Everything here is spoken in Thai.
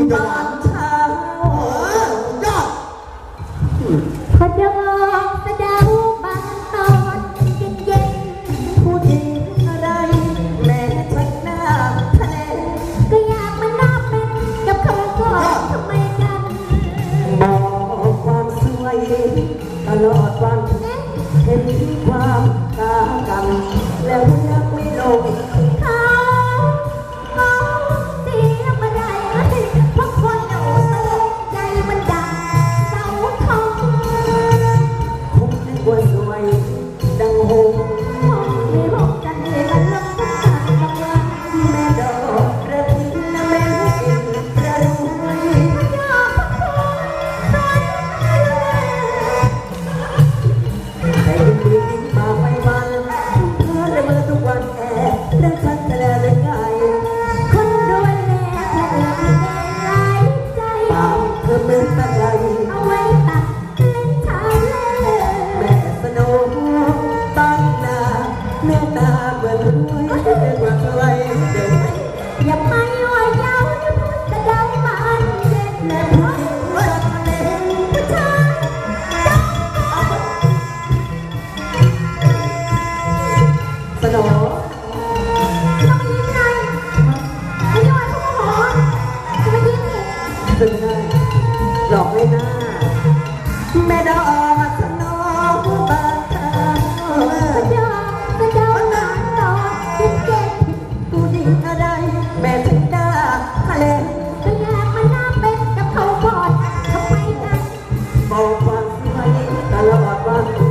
มึะหวานเออยอดขอดอกสะเดาบางตอนเย็นๆผู้หญิงไร แม่ชักหน้าทะเลก็อยากมันน่ากับเขาทำไมกันมองความสวยตลอดวัน เห็นความตากัน แล้วยังไม่ลง Amém. หลอกไม่น่าแม่ดอกสนองบานตาดอกกระดองหนอนดอกฉันเก็บกูดีอะไรแม่ถึงดาทะเลก็อยมาหน้าเป็นกับเขาก่อนทำไมกันบอกความสวยตลอดวัน